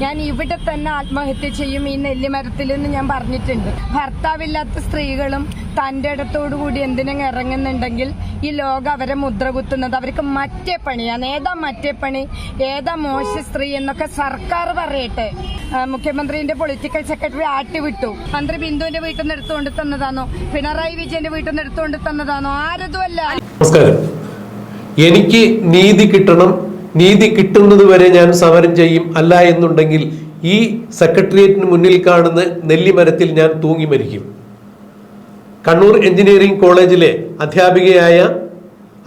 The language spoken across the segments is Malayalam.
ഞാൻ ഇവിടെ തന്നെ ആത്മഹത്യ ചെയ്യും. ഈ നെല്ലിമരത്തിൽ എന്ന് ഞാൻ പറഞ്ഞിട്ടുണ്ട്. ഭർത്താവില്ലാത്ത സ്ത്രീകളും തന്റെ ഇടത്തോടു കൂടി എന്തിനും ഇറങ്ങുന്നുണ്ടെങ്കിൽ ഈ ലോകം അവരെ മുദ്ര കുത്തുന്നത് അവർക്ക് മറ്റേ പണിയാണ് ഏതാ മറ്റേ പണി? ഏതാ മോശ സ്ത്രീ എന്നൊക്കെ സർക്കാർ പറയട്ടെ. മുഖ്യമന്ത്രിന്റെ പൊളിറ്റിക്കൽ സെക്രട്ടറി ആട്ടിവിട്ടു. മന്ത്രി ബിന്ദുവിന്റെ വീട്ടിൽ നിന്ന് എടുത്തുകൊണ്ട് തന്നതാണോ? പിണറായി വിജയന്റെ വീട്ടിൽ നിന്ന് എടുത്തുകൊണ്ട് തന്നതാണോ? ആരതുമല്ല. എനിക്ക് നീതി കിട്ടണം നീതി കിട്ടുന്നത് വരെ ഞാൻ സമരം ചെയ്യും അല്ല എന്നുണ്ടെങ്കിൽ ഈ സെക്രട്ടേറിയറ്റിന് മുന്നിൽ കാണുന്ന നെല്ലിമരത്തിൽ ഞാൻ തൂങ്ങി മരിക്കും. കണ്ണൂർ എഞ്ചിനീയറിംഗ് കോളേജിലെ അധ്യാപികയായ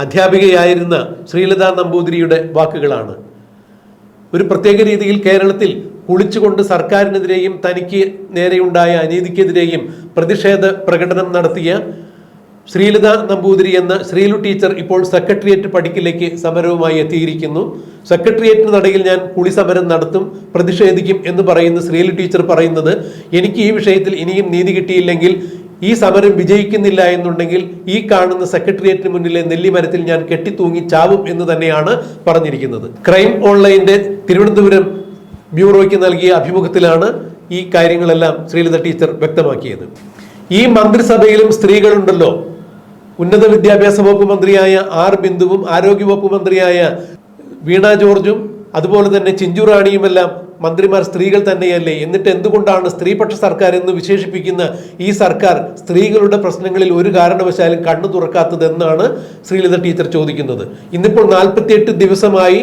അധ്യാപികയായിരുന്ന ശ്രീലത നമ്പൂതിരിയുടെ വാക്കുകളാണ്. ഒരു പ്രത്യേക രീതിയിൽ കേരളത്തിൽ കുളിച്ചുകൊണ്ട് സർക്കാരിനെതിരെയും തനിക്ക് നേരെയുണ്ടായ അനീതിക്കെതിരെയും പ്രതിഷേധ പ്രകടനം നടത്തിയ ശ്രീലത നമ്പൂതിരി എന്ന ശ്രീലു ടീച്ചർ ഇപ്പോൾ സെക്രട്ടേറിയറ്റ് പടിക്കിലേക്ക് സമരവുമായി എത്തിയിരിക്കുന്നു. സെക്രട്ടേറിയറ്റിന് നടയിൽ ഞാൻ കുളി സമരം നടത്തും പ്രതിഷേധിക്കും എന്ന് പറയുന്ന ശ്രീലു ടീച്ചർ പറയുന്നത് എനിക്ക് ഈ വിഷയത്തിൽ ഇനിയും നീതി കിട്ടിയില്ലെങ്കിൽ ഈ സമരം വിജയിക്കുന്നില്ല എന്നുണ്ടെങ്കിൽ ഈ കാണുന്ന സെക്രട്ടേറിയറ്റിന് മുന്നിലെ നെല്ലിമരത്തിൽ ഞാൻ കെട്ടിത്തൂങ്ങി ചാവും എന്ന് തന്നെയാണ് പറഞ്ഞിരിക്കുന്നത്. ക്രൈം ഓൺലൈന്റെ തിരുവനന്തപുരം ബ്യൂറോയ്ക്ക് നൽകിയ അഭിമുഖത്തിലാണ് ഈ കാര്യങ്ങളെല്ലാം ശ്രീലത ടീച്ചർ വ്യക്തമാക്കിയത്. ഈ മന്ത്രിസഭയിലും സ്ത്രീകളുണ്ടല്ലോ. ഉന്നത വിദ്യാഭ്യാസ വകുപ്പ് മന്ത്രിയായ ആർ ബിന്ദുവും ആരോഗ്യ വകുപ്പ് മന്ത്രിയായ വീണ ജോർജും അതുപോലെ തന്നെ ചിഞ്ചു റാണിയുമെല്ലാം മന്ത്രിമാർ സ്ത്രീകൾ തന്നെയല്ലേ? എന്നിട്ട് എന്തുകൊണ്ടാണ് സ്ത്രീപക്ഷ സർക്കാർ എന്ന് വിശേഷിപ്പിക്കുന്ന ഈ സർക്കാർ സ്ത്രീകളുടെ പ്രശ്നങ്ങളിൽ ഒരു കാരണവശാലും കണ്ണു തുറക്കാത്തതെന്നാണ് ശ്രീലത ടീച്ചർ ചോദിക്കുന്നത്. ഇന്നിപ്പോൾ നാൽപ്പത്തിയെട്ട് ദിവസമായി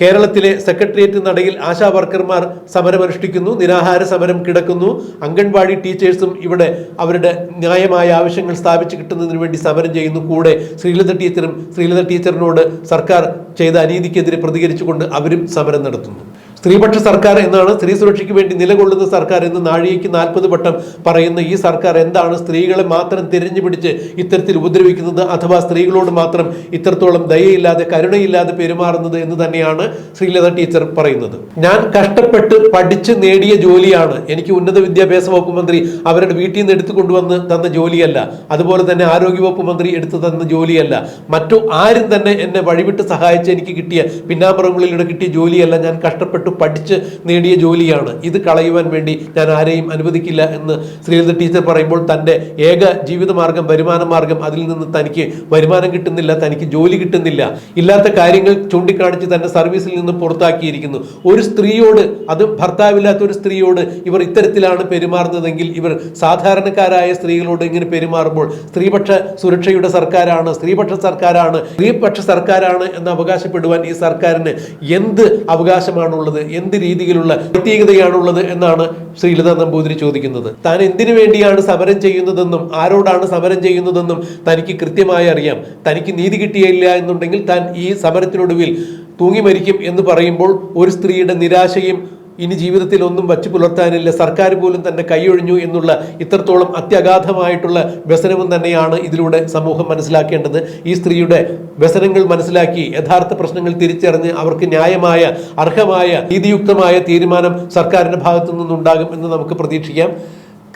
കേരളത്തിലെ സെക്രട്ടേറിയറ്റ് നടയിൽ ആശാ വർക്കർമാർ സമരമനുഷ്ഠിക്കുന്നു നിരാഹാര സമരം കിടക്കുന്നു. അംഗൻവാടി ടീച്ചേഴ്സും ഇവിടെ അവരുടെ ന്യായമായ ആവശ്യങ്ങൾ സ്ഥാപിച്ചു കിട്ടുന്നതിന് വേണ്ടി സമരം ചെയ്യുന്നു. കൂടെ ശ്രീലത ടീച്ചറും ശ്രീലത ടീച്ചറിനോട് സർക്കാർ ചെയ്ത അനീതിക്കെതിരെ പ്രതികരിച്ചുകൊണ്ട് അവരും സമരം നടത്തുന്നു. സ്ത്രീപക്ഷ സർക്കാർ എന്നാണ് സ്ത്രീ സുരക്ഷയ്ക്ക് വേണ്ടി നിലകൊള്ളുന്ന സർക്കാർ എന്ന് നാഴികയ്ക്ക് നാൽപ്പത് വട്ടം പറയുന്ന ഈ സർക്കാർ എന്താണ് സ്ത്രീകളെ മാത്രം തിരഞ്ഞു പിടിച്ച് ഇത്തരത്തിൽ ഉപദ്രവിക്കുന്നത് അഥവാ സ്ത്രീകളോട് മാത്രം ഇത്രത്തോളം ദയയില്ലാതെ കരുണയില്ലാതെ പെരുമാറുന്നത് എന്ന് തന്നെയാണ് ശ്രീലത ടീച്ചർ പറയുന്നത്. ഞാൻ കഷ്ടപ്പെട്ട് പഠിച്ച് നേടിയ ജോലിയാണ്. എനിക്ക് ഉന്നത വിദ്യാഭ്യാസ വകുപ്പ് മന്ത്രി അവരുടെ വീട്ടിൽ നിന്ന് എടുത്തു കൊണ്ടുവന്ന് തന്ന ജോലിയല്ല. അതുപോലെ തന്നെ ആരോഗ്യവകുപ്പ് മന്ത്രി എടുത്തു തന്ന ജോലിയല്ല. മറ്റു ആരും തന്നെ എന്നെ വഴിവിട്ട് സഹായിച്ച് എനിക്ക് കിട്ടിയ പിന്നാമ്പുറങ്ങളിലൂടെ കിട്ടിയ ജോലിയല്ല ഞാൻ കഷ്ടപ്പെട്ട് പഠിച്ച് നേടിയ ജോലിയാണ്. ഇത് കളയുവാൻ വേണ്ടി ഞാൻ ആരെയും അനുവദിക്കില്ല എന്ന് ശ്രീലത ടീച്ചർ പറയുമ്പോൾ തന്റെ ഏക ജീവിതമാർഗം വരുമാന മാർഗം അതിൽ നിന്ന് തനിക്ക് വരുമാനം കിട്ടുന്നില്ല തനിക്ക് ജോലി കിട്ടുന്നില്ല. ഇല്ലാത്ത കാര്യങ്ങൾ ചൂണ്ടിക്കാണിച്ച് തന്നെ സർവീസിൽ നിന്ന് പുറത്താക്കിയിരിക്കുന്നു. ഒരു സ്ത്രീയോട് അത് ഭർത്താവില്ലാത്ത ഒരു സ്ത്രീയോട് ഇവർ ഇത്തരത്തിലാണ് പെരുമാറുന്നതെങ്കിൽ ഇവർ സാധാരണക്കാരായ സ്ത്രീകളോട് ഇങ്ങനെ പെരുമാറുമ്പോൾ സ്ത്രീപക്ഷ സുരക്ഷയുടെ സർക്കാരാണ് സ്ത്രീപക്ഷ സർക്കാരാണ് സ്ത്രീപക്ഷ സർക്കാരാണ് എന്ന് അവകാശപ്പെടുവാൻ ഈ സർക്കാരിന് എന്ത് അവകാശമാണുള്ളത്? എന്ത് രീതിയിലുള്ള പ്രത്യേകതയാണുള്ളത് എന്നാണ് ശ്രീലത നമ്പൂതിരി ചോദിക്കുന്നത്. താൻ എന്തിനു വേണ്ടിയാണ് സമരം ചെയ്യുന്നതെന്നും ആരോടാണ് സമരം ചെയ്യുന്നതെന്നും തനിക്ക് കൃത്യമായി അറിയാം. തനിക്ക് നീതി കിട്ടിയില്ല എന്നുണ്ടെങ്കിൽ താൻ ഈ സമരത്തിനൊടുവിൽ തൂങ്ങി മരിക്കും എന്ന് പറയുമ്പോൾ ഒരു സ്ത്രീയുടെ നിരാശയും ഇനി ജീവിതത്തിൽ ഒന്നും വച്ചു പുലർത്താനില്ല. സർക്കാർ പോലും തന്നെ കൈയൊഴിഞ്ഞു എന്നുള്ള ഇത്രത്തോളം അത്യഗാധമായിട്ടുള്ള വ്യസനവും തന്നെയാണ് ഇതിലൂടെ സമൂഹം മനസ്സിലാക്കേണ്ടത്. ഈ സ്ത്രീയുടെ വ്യസനങ്ങൾ മനസ്സിലാക്കി യഥാർത്ഥ പ്രശ്നങ്ങൾ തിരിച്ചറിഞ്ഞ് അവർക്ക് ന്യായമായ അർഹമായ നീതിയുക്തമായ തീരുമാനം സർക്കാരിന്റെ ഭാഗത്തു നിന്നുണ്ടാകും എന്ന് നമുക്ക് പ്രതീക്ഷിക്കാം.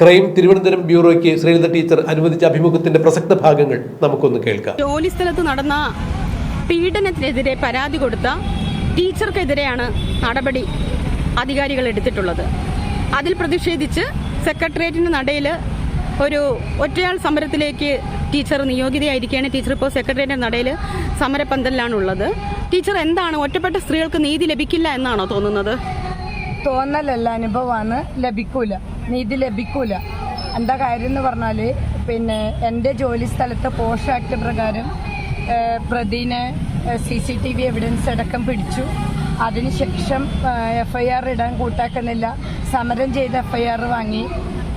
ക്രൈം തിരുവനന്തപുരം ബ്യൂറോയ്ക്ക് ശ്രീലത ടീച്ചർ അനുവദിച്ച അഭിമുഖത്തിന്റെ പ്രസക്ത ഭാഗങ്ങൾ നമുക്കൊന്ന് കേൾക്കാം. ജോലി സ്ഥലത്ത് നടന്ന പീഡനത്തിനെതിരെ പരാതി കൊടുത്ത ടീച്ചർക്കെതിരെയാണ് നടപടി. അധികാരികൾ എടുത്തിട്ടുള്ളത്. അതിൽ പ്രതിഷേധിച്ച് സെക്രട്ടേറിയറ്റിന് നടയിൽ ഒരു ഒറ്റയാൾ സമരത്തിലേക്ക് ടീച്ചർ നിയോഗിതയായിരിക്കുകയാണ്. ടീച്ചർ ഇപ്പോൾ സെക്രട്ടേറിയറ്റിന്റെ നടയിൽ സമരപന്തലിലാണുള്ളത്. ടീച്ചർ എന്താണ്? ഒറ്റപ്പെട്ട സ്ത്രീകൾക്ക് നീതി ലഭിക്കില്ല എന്നാണോ തോന്നുന്നത്? തോന്നലല്ല അനുഭവമാണ്. ലഭിക്കൂല. നീതി ലഭിക്കൂല. എന്താ കാര്യം എന്ന് പറഞ്ഞാൽ പിന്നെ എന്റെ ജോലി സ്ഥലത്ത് പോഷ ആക്ട് പ്രകാരം പ്രതിനെ C C T V evidence അടക്കം പിടിച്ചു. അതിനുശേഷം എഫ് ഐ ആർ ഇടാൻ കൂട്ടാക്കുന്നില്ല. സമരം ചെയ്ത് എഫ് ഐ ആർ വാങ്ങി.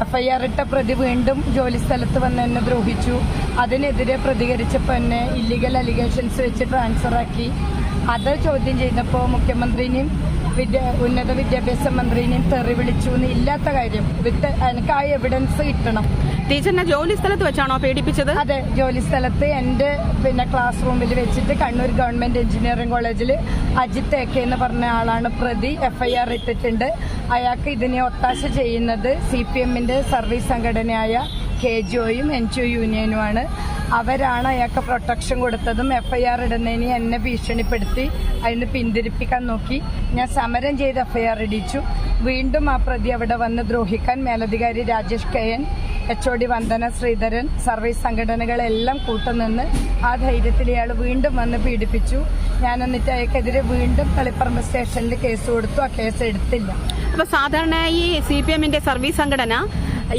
എഫ് ഐ ആർ ഇട്ട പ്രതി വീണ്ടും ജോലി സ്ഥലത്ത് വന്ന് എന്നെ ദ്രോഹിച്ചു. അതിനെതിരെ പ്രതികരിച്ചപ്പോൾ എന്നെ ഇല്ലീഗൽ അലിഗേഷൻസ് വെച്ച് ട്രാൻസ്ഫർ ആക്കി. അത് ചോദ്യം ചെയ്തപ്പോൾ മുഖ്യമന്ത്രിനെയും വിദ്യ ഉന്നത വിദ്യാഭ്യാസ മന്ത്രിനെയും തെറി വിളിച്ചു എന്ന് ഇല്ലാത്ത കാര്യം. വിത്ത് എനിക്ക് ആ എവിഡൻസ് കിട്ടണം. ടീച്ചറിനെ ജോലി സ്ഥലത്ത് വെച്ചാണോ പേടിപ്പിച്ചത്? അതെ ജോലി സ്ഥലത്ത് എന്റെ പിന്നെ ക്ലാസ് റൂമിൽ വെച്ചിട്ട് കണ്ണൂർ ഗവൺമെന്റ് എഞ്ചിനീയറിംഗ് കോളേജിൽ അജിത് എ കെ എന്ന് പറഞ്ഞ ആളാണ് പ്രതി എഫ്ഐആർ ഇട്ടിട്ടുണ്ട്. അയാൾക്ക് ഇതിനെ ഒത്താശ ചെയ്യുന്നത് സി പി എമ്മിന്റെ സർവീസ് സംഘടനയായ കെ ജിഒയും എൻ ജി ഒ യൂണിയനുമാണ് അവരാണ് അയാൾക്ക് പ്രൊട്ടക്ഷൻ കൊടുത്തതും എഫ് ഐ ആർ ഇടുന്നതിന് എന്നെ ഭീഷണിപ്പെടുത്തി അതിന് പിന്തിരിപ്പിക്കാൻ നോക്കി. ഞാൻ സമരം ചെയ്ത് എഫ് ഐ ആർ ഇടിച്ചു. വീണ്ടും ആ പ്രതി അവിടെ വന്ന് ദ്രോഹിക്കാൻ മേലധികാരി Rajesh K N H O D Vandana Sreedharan service സംഘടനകളെല്ലാം കൂട്ടുനിന്ന് ആ ധൈര്യത്തിൽ ഇയാൾ വീണ്ടും വന്ന് പീഡിപ്പിച്ചു. ഞാൻ എന്നിട്ട് അയാൾക്കെതിരെ വീണ്ടും കളിപ്പറമ്പ് സ്റ്റേഷനിൽ കേസ് കൊടുത്തു. ആ കേസ് എടുത്തില്ല. അപ്പൊ സാധാരണ ഈ സി പി എമ്മിന്റെ സർവീസ് സംഘടന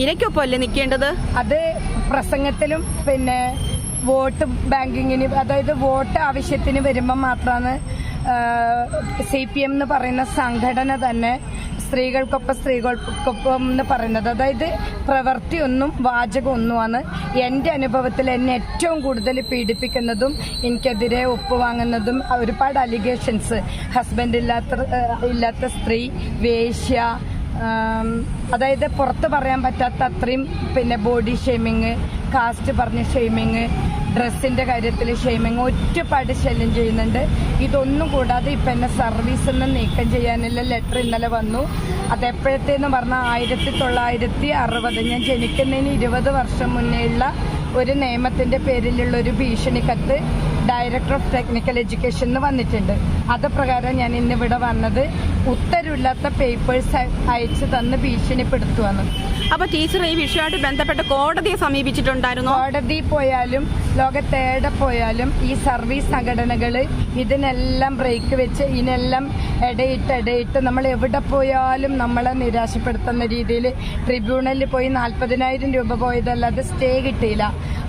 ഇരയ്ക്കൊപ്പമല്ലേ നിൽക്കേണ്ടത് അത് പ്രസംഗത്തിലും പിന്നെ വോട്ട് ബാങ്കിങ്ങിന് അതായത് വോട്ട് ആവശ്യത്തിന് വരുമ്പോൾ മാത്രമാണ് സി പി എം എന്ന് പറയുന്ന സംഘടന തന്നെ സ്ത്രീകൾക്കൊപ്പം സ്ത്രീകൾക്കൊപ്പം എന്ന് പറയുന്നത്. അതായത് പ്രവൃത്തിയൊന്നും വാചകമൊന്നുമാണ് എന്റെ അനുഭവത്തിൽ എന്നെ ഏറ്റവും കൂടുതൽ പീഡിപ്പിക്കുന്നതും എനിക്കെതിരെ ഒപ്പുവാങ്ങുന്നതും ഒരുപാട് അലിഗേഷൻസ്. ഹസ്ബൻഡ് ഇല്ലാത്ത ഇല്ലാത്ത സ്ത്രീ വേശ്യ അതായത് പുറത്ത് പറയാൻ പറ്റാത്ത അത്രയും പിന്നെ ബോഡി ഷെയ്മിങ് കാസ്റ്റ് പറഞ്ഞ ഷെയ്മിങ് ഡ്രസ്സിന്റെ കാര്യത്തിൽ ഷെയ്മിങ് ഒറ്റപ്പാട് ശല്യം ചെയ്യുന്നുണ്ട്. ഇതൊന്നും കൂടാതെ ഇപ്പം എന്നെ സർവീസിൽ നിന്ന് നീക്കം ചെയ്യാനുള്ള ലെറ്റർ ഇന്നലെ വന്നു. അതെപ്പോഴത്തേന്ന് പറഞ്ഞാൽ ആയിരത്തി തൊള്ളായിരത്തി അറുപത്. ഞാൻ ജനിക്കുന്നതിന് ഇരുപത് വർഷം മുന്നേയുള്ള ഒരു നിയമത്തിന്റെ പേരിലുള്ള ഒരു ഭീഷണി കത്ത് ഡയറക്ടർ ഓഫ് ടെക്നിക്കൽ എഡ്യൂക്കേഷൻ വന്നിട്ടുണ്ട്. അത് പ്രകാരം ഞാൻ ഇന്നിവിടെ വന്നത് ഉത്തരവില്ലാത്ത പേപ്പേഴ്സ് അയച്ചു തന്ന് ഭീഷണിപ്പെടുത്തുവാണ്. അപ്പൊ ടീച്ചർ ഈ വിഷയമായിട്ട് ബന്ധപ്പെട്ട് കോടതിയെ സമീപിച്ചിട്ടുണ്ടായിരുന്നു? കോടതി പോയാലും ലോകത്തേടെ പോയാലും ഈ സർവീസ് സംഘടനകൾ ഇതിനെല്ലാം ബ്രേക്ക് വെച്ച് ഇതിനെല്ലാം ഇടയിട്ട് ഇടയിട്ട് നമ്മൾ എവിടെ പോയാലും നമ്മളെ നിരാശപ്പെടുത്തുന്ന രീതിയിൽ ട്രിബ്യൂണലിൽ പോയി നാൽപ്പതിനായിരം രൂപ പോയതല്ലാതെ സ്റ്റേ കിട്ടിയില്ല.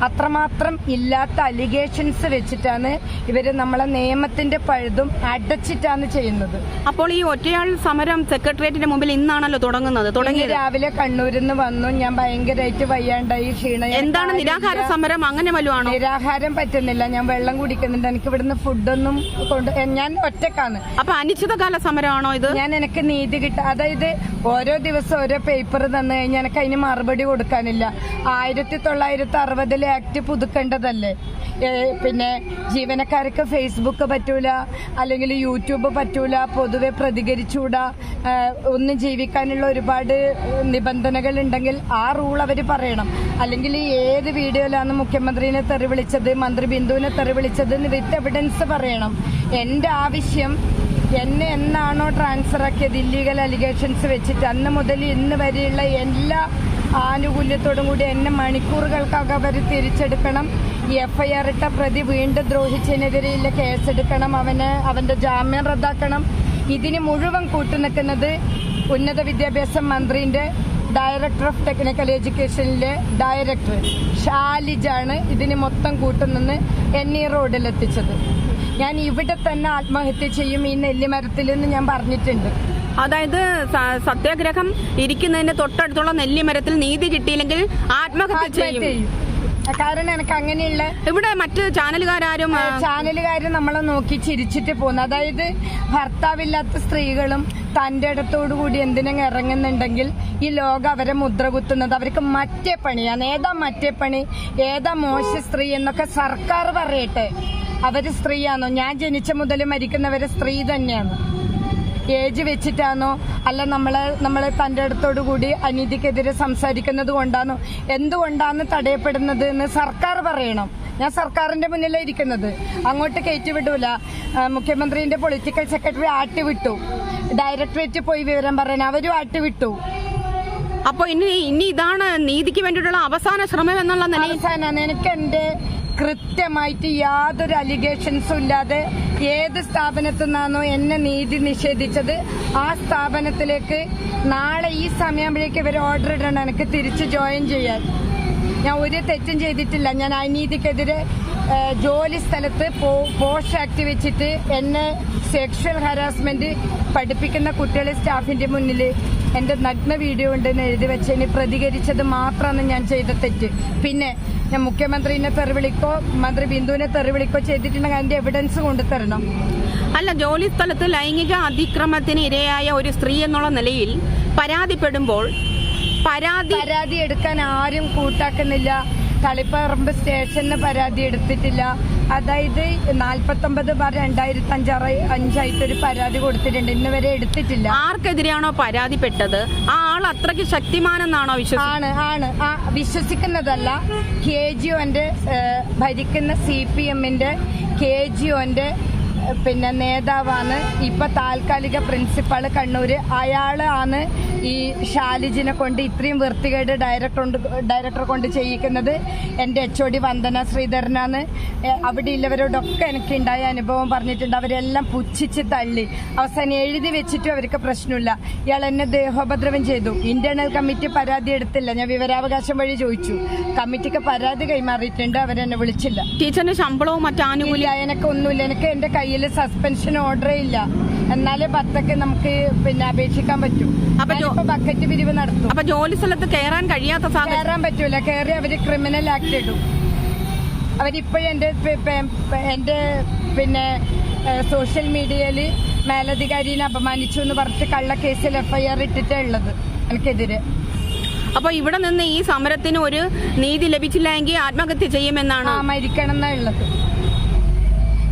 അത്രമാത്രം ഇല്ലാത്ത അലിഗേഷൻസ് വെച്ചിട്ടാണ് ഇവർ നമ്മളെ നിയമത്തിന്റെ പഴുതും അടച്ചിട്ടാണ് ചെയ്യുന്നത്. അപ്പോൾ ഈ ഒറ്റയാൾ സമരം സെക്രട്ടേറിയറ്റിന്റെ മുമ്പിൽ ഇന്നാണല്ലോ തുടങ്ങുന്നത്? തുടങ്ങി രാവിലെ കണ്ണൂരിൽ നിന്ന് വന്നു. ഞാൻ ഭയങ്കരമായിട്ട് വയ്യാണ്ടായി ക്ഷീണ എന്താണ് നിരാഹാര സമരം? അങ്ങനെ വല്ലതും നിരാഹാരം പറ്റുന്നില്ല. ഞാൻ വെള്ളം കുടിക്കുന്നുണ്ട്. എനിക്ക് ഇവിടുന്ന് ഫുഡൊന്നും കൊണ്ട് ഞാൻ ഒറ്റക്കാണ്. അപ്പൊ അനിശ്ചിതകാല സമരമാണോ ഇത്? ഞാൻ എനിക്ക് നീതി കിട്ട അതായത് ഓരോ ദിവസം ഓരോ പേപ്പർ തന്നു കഴിഞ്ഞാൽ എനിക്ക് അതിന് മറുപടി കൊടുക്കാനില്ല. ആയിരത്തി തൊള്ളായിരത്തി അറുപതിലെ ആക്ട് പുതുക്കേണ്ടതല്ലേ പിന്നെ ജീവനക്കാർക്ക് ഫേസ്ബുക്ക് പറ്റൂല. അല്ലെങ്കിൽ യൂട്യൂബ് പറ്റൂല പൊതുവെ പ്രതികരിച്ചൂടാ ഒന്ന് ജീവിക്കാനുള്ള ഒരുപാട് നിബന്ധനകൾ ഉണ്ടെങ്കിൽ ആ റൂൾ അവർ പറയണം. അല്ലെങ്കിൽ ഏത് വീഡിയോയിലാണ് മുഖ്യമന്ത്രിനെ തെറി വിളിച്ചത് മന്ത്രി ബിന്ദുവിനെ തെറി വിളിച്ചത് വിത്ത് എവിഡൻസ് പറയണം. എന്റെ ആവശ്യം എന്നെ എന്നാണോ ട്രാൻസ്ഫർ ആക്കിയത് ഇല്ലീഗൽ അലിഗേഷൻസ് വെച്ചിട്ട് അന്ന് മുതൽ ഇന്ന് വരെയുള്ള എല്ലാ ആനുകൂല്യത്തോടും കൂടി എന്നെ മണിക്കൂറുകൾക്കകം അവർ തിരിച്ചെടുക്കണം. ഈ എഫ് ഐ ആർ ഇട്ട പ്രതി വീണ്ടും ദ്രോഹിച്ചതിനെതിരെയുള്ള കേസെടുക്കണം അവന് അവന്റെ ജാമ്യം റദ്ദാക്കണം. ഇതിന് മുഴുവൻ കൂട്ടുനിൽക്കുന്നത് ഉന്നത വിദ്യാഭ്യാസ മന്ത്രിന്റെ ഡയറക്ടർ ഓഫ് ടെക്നിക്കൽ എഡ്യൂക്കേഷനിലെ ഡയറക്ടർ ഷാലിജാണ് ഇതിന് മൊത്തം കൂട്ടുനിന്ന് എന്നീ റോഡിലെത്തിച്ചത് ഞാൻ ഇവിടെ തന്നെ ആത്മഹത്യ ചെയ്യും ഈ നെല്ലിമരത്തിൽ എന്ന് ഞാൻ പറഞ്ഞിട്ടുണ്ട്. അതായത് സത്യാഗ്രഹം ഇരിക്കുന്നതിന് തൊട്ടടുത്തുള്ള നെല്ലിമരത്തിൽ നീതി കിട്ടിയില്ലെങ്കിൽ ആത്മഹത്യ ചെയ്യും. കാരണം എനിക്ക് അങ്ങനെയുള്ള ഇവിടെ മറ്റു ചാനലുകാരും ചാനലുകാരും നമ്മളെ നോക്കി ചിരിച്ചിട്ട് പോകുന്നു. അതായത് ഭർത്താവില്ലാത്ത സ്ത്രീകളും തന്റെ ഇടത്തോടു കൂടി എന്തിനും ഇറങ്ങുന്നുണ്ടെങ്കിൽ ഈ ലോകം അവരെ മുദ്ര കുത്തുന്നത് അവർക്ക് മറ്റേ പണിയാണ്. ഏതാ മറ്റേ പണി? ഏതാ മോശ സ്ത്രീ എന്നൊക്കെ സർക്കാർ പറയട്ടെ. അവർ സ്ത്രീയാണോ? ഞാൻ ജനിച്ച മുതൽ മരിക്കുന്നവര് സ്ത്രീ തന്നെയാണ്. ഏജ് വെച്ചിട്ടാണോ? അല്ല നമ്മളെ നമ്മളെ തന്റെ അടുത്തോടു കൂടി അനീതിക്കെതിരെ സംസാരിക്കുന്നത് കൊണ്ടാണോ? എന്തുകൊണ്ടാണ് തടയപ്പെടുന്നത് എന്ന് സർക്കാർ പറയണം. ഞാൻ സർക്കാരിന്റെ മുന്നിലേ ഇരിക്കുന്നത്. അങ്ങോട്ട് കയറ്റി വിടൂല. മുഖ്യമന്ത്രിന്റെ പൊളിറ്റിക്കൽ സെക്രട്ടറി ആട്ടി വിട്ടു ഡയറക്ടറേറ്റ് പോയി വിവരം പറയാൻ അവരും ആട്ടി വിട്ടു അപ്പൊ ഇനി ഇനി ഇതാണ് നീതിക്ക് വേണ്ടിയിട്ടുള്ള അവസാന ശ്രമം എന്നുള്ള നിലയിൽ അവസാനാണ് എനിക്ക് എന്റെ കൃത്യമായിട്ട് യാതൊരു അലിഗേഷൻസും ഇല്ലാതെ ഏത് സ്ഥാപനത്തിൽ നിന്നാണോ എന്നെ നീതി നിഷേധിച്ചത് ആ സ്ഥാപനത്തിലേക്ക് നാളെ ഈ സമയമ്പോഴേക്ക് ഇവർ ഓർഡർ ഇടണം എനിക്ക് തിരിച്ച് ജോയിൻ ചെയ്യാൻ. ഞാൻ ഒരു തെറ്റും ചെയ്തിട്ടില്ല. ഞാൻ അനീതിക്കെതിരെ ജോലി സ്ഥലത്ത് പോഷ് ആക്ടി വെച്ചിട്ട് എന്നെ സെക്ഷൽ ഹരാസ്മെന്റ് പഠിപ്പിക്കുന്ന കുട്ടികളെ സ്റ്റാഫിന്റെ മുന്നിൽ എന്റെ നഗ്ന വീഡിയോ ഉണ്ടെന്ന് എഴുതി വെച്ചതിന് പ്രതികരിച്ചത് മാത്രമാണ് ഞാൻ ചെയ്ത തെറ്റ്. പിന്നെ ഞാൻ മുഖ്യമന്ത്രിനെ തെറിവിളിക്കോ മന്ത്രി ബിന്ദുവിനെ തെറിവിളിക്കോ ചെയ്തിട്ടുണ്ടെങ്കിൽ അതിന്റെ എവിഡൻസ് കൊണ്ടുതരണം അല്ല ജോലി സ്ഥലത്ത് ലൈംഗിക അതിക്രമത്തിന് ഇരയായ ഒരു സ്ത്രീ എന്നുള്ള നിലയിൽ പരാതിപ്പെടുമ്പോൾ പരാതി പരാതി എടുക്കാൻ ആരും കൂട്ടാക്കുന്നില്ല. തളിപ്പറമ്പ് സ്റ്റേഷനിൽ പരാതി എടുത്തിട്ടില്ല. അതായത് നാല്പത്തൊമ്പത് ബാർ രണ്ടായിരത്തി അഞ്ചാറ് അഞ്ചായിട്ട് ഒരു പരാതി കൊടുത്തിട്ടുണ്ട്. ഇന്ന് വരെ എടുത്തിട്ടില്ല. ആർക്കെതിരെയാണോ പരാതിപ്പെട്ടത്? ആ ആൾ അത്രയ്ക്ക് ശക്തിമാനെന്നാണോ ആണ് ആണ്. ആ വിശ്വസിക്കുന്നതല്ല. കെ ജി ഒന്റെ ഭരിക്കുന്ന സി പി എമ്മിന്റെ കെ ജി ഒന്റെ പിന്നെ നേതാവാണ്. ഇപ്പൊ താൽക്കാലിക പ്രിൻസിപ്പാൾ കണ്ണൂര്. അയാളാണ് ഈ ഷാലിജിനെ കൊണ്ട് ഇത്രയും വൃത്തികേട് ഡയറക്ടർ ഡയറക്ടർ കൊണ്ട് ചെയ്യിക്കുന്നത് എന്റെ എച്ച് ഒ ഡി വന്ദന ശ്രീധരനാണ്. അവിടെ ഉള്ളവരോടൊക്കെ എനിക്ക് ഉണ്ടായ അനുഭവം പറഞ്ഞിട്ടുണ്ട്. അവരെല്ലാം പുച്ഛിച്ച് തള്ളി. അവസാനം എഴുതി വെച്ചിട്ടും അവർക്ക് പ്രശ്നമില്ല. ഇയാൾ എന്നെ ദേഹോപദ്രവം ചെയ്തു. ഇന്റേണൽ കമ്മിറ്റി പരാതി എടുത്തില്ല. ഞാൻ വിവരാവകാശം വഴി ചോദിച്ചു. കമ്മിറ്റിക്ക് പരാതി കൈമാറിയിട്ടുണ്ട്. അവരെന്നെ വിളിച്ചില്ല. ടീച്ചറിന് ശമ്പളവും മറ്റാനുകൂല്യ എനിക്ക് ഒന്നുമില്ല എനിക്ക് എന്റെ കയ്യിൽ സസ്പെൻഷൻ ഓർഡറേ ഇല്ല. എന്നാലേ പത്തൊക്കെ നമുക്ക് പിന്നെ അപേക്ഷിക്കാൻ പറ്റൂ. അപ്പൊ ബക്കറ്റ് പിരിവ് നടത്തും. അപ്പൊ ജോലി സ്ഥലത്ത് കയറാൻ കഴിയാത്ത കയറാൻ പറ്റൂല. കയറി അവർ ക്രിമിനൽ ആക്ട് ഇടും അവരിപ്പോഴും എന്റെ എന്റെ പിന്നെ സോഷ്യൽ മീഡിയയിൽ മേലധികാരിനെ അപമാനിച്ചു എന്ന് പറഞ്ഞിട്ട് കേസിൽ എഫ്ഐആർ ഇട്ടിട്ടേ ഉള്ളത് എനിക്കെതിരെ. അപ്പൊ ഇവിടെ നിന്ന് ഈ സമരത്തിന് ഒരു നീതി ലഭിച്ചില്ല എങ്കിൽ ആത്മഹത്യ ചെയ്യുമെന്നാണ്? മരിക്കണം എന്നാ ഉള്ളത്.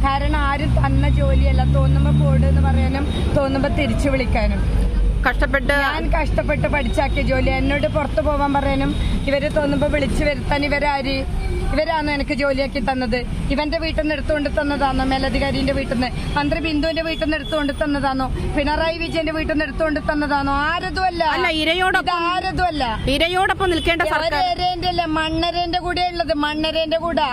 കാരണം ആരും തന്ന ജോലിയല്ല തോന്നുമ്പോ പോട് എന്ന് പറയാനും തോന്നുമ്പോ തിരിച്ചു വിളിക്കാനും. കഷ്ടപ്പെട്ട് ഞാൻ കഷ്ടപ്പെട്ട് പഠിച്ചാക്കിയ ജോലി എന്നോട് പുറത്തു പോവാൻ പറയാനും ഇവർ തോന്നുമ്പോ വിളിച്ചു വരുത്താൻ ഇവരാര്? ഇവരാണ് എനിക്ക് ജോലിയാക്കി തന്നത്? ഇവന്റെ വീട്ടിൽ നിന്ന് എടുത്തുകൊണ്ട് തന്നതാണോ മേലധികാരിന്റെ വീട്ടിൽ നിന്ന് മന്ത്രി ബിന്ദുവിന്റെ വീട്ടിൽ നിന്ന് എടുത്തുകൊണ്ട് തന്നതാണോ പിണറായി വിജയന്റെ വീട്ടിൽ നിന്ന് എടുത്തുകൊണ്ട് തന്നതാണോ ആരതും അല്ല. ആരതും അല്ല. ഇരയോടൊപ്പം നിൽക്കേണ്ട മണ്ണരേന്റെ കൂടെ ഉള്ളത്. മണ്ണരേന്റെ കൂടെ.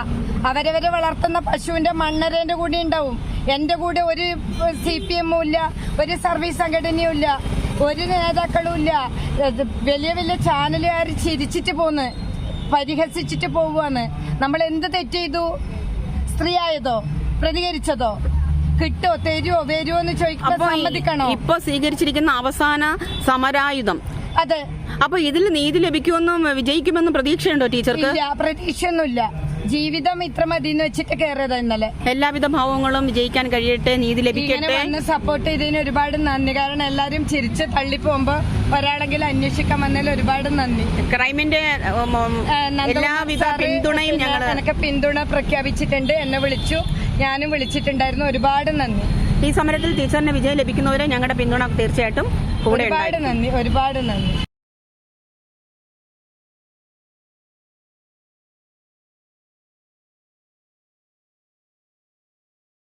അവരവരെ വളർത്തുന്ന പശുവിന്റെ മണ്ണരേന്റെ കൂടി ഉണ്ടാവും. എന്റെ കൂടെ ഒരു സി പി എമ്മും ഇല്ല ഒരു സർവീസ് സംഘടനയും ഇല്ല ഒരു നേതാക്കളും ഇല്ല വലിയ വലിയ ചാനലുകാർ ചിരിച്ചിട്ട് പോന്ന് പരിഹസിച്ചിട്ട് പോവാണ് നമ്മൾ എന്ത് തെറ്റ് ചെയ്തു? സ്ത്രീ ആയതോ? പ്രതികരിച്ചതോ? കിട്ടോ? തരുവോ? വരുവോ എന്ന് ചോദിക്കാൻ സമ്മതിക്കണോ? ഇപ്പൊ സ്വീകരിച്ചിരിക്കുന്ന അവസാന സമരായുധം അതെ. അപ്പൊ ഇതിൽ നീതി ലഭിക്കുമെന്നും വിജയിക്കുമെന്നും പ്രതീക്ഷയുണ്ടോ ടീച്ചർക്ക്? പ്രതീക്ഷയൊന്നുമില്ല. ജീവിതം ഇത്ര മതി എന്ന് വെച്ചിട്ട് കയറിയതാ ഇന്നലെ. എല്ലാവിധ ഭാവങ്ങളും വിജയിക്കാൻ കഴിയട്ടെ നീതി ലഭിക്കട്ടെ. വന്ന് സപ്പോർട്ട് ചെയ്തതിന് ഒരുപാട് നന്ദി. കാരണം എല്ലാരും ചിരിച്ച് തള്ളി പോകുമ്പോ ഒരാളെങ്കിലും അന്വേഷിക്കാൻ വന്നതിൽ ഒരുപാട് നന്ദി. ക്രൈമിന്റെ എല്ലാവിധ പിന്തുണയും ഞങ്ങൾ എനിക്ക് പിന്തുണ പ്രഖ്യാപിച്ചിട്ടുണ്ട്. എന്നെ വിളിച്ചു. ഞാനും വിളിച്ചിട്ടുണ്ടായിരുന്നു. ഒരുപാട് നന്ദി. ഈ സമരത്തിൽ ടീച്ചറിന് വിജയം ലഭിക്കുന്നവരെ ഞങ്ങളുടെ പിന്തുണ തീർച്ചയായിട്ടും കൂടെ ഒരുപാട് നന്ദി ഒരുപാട് നന്ദി.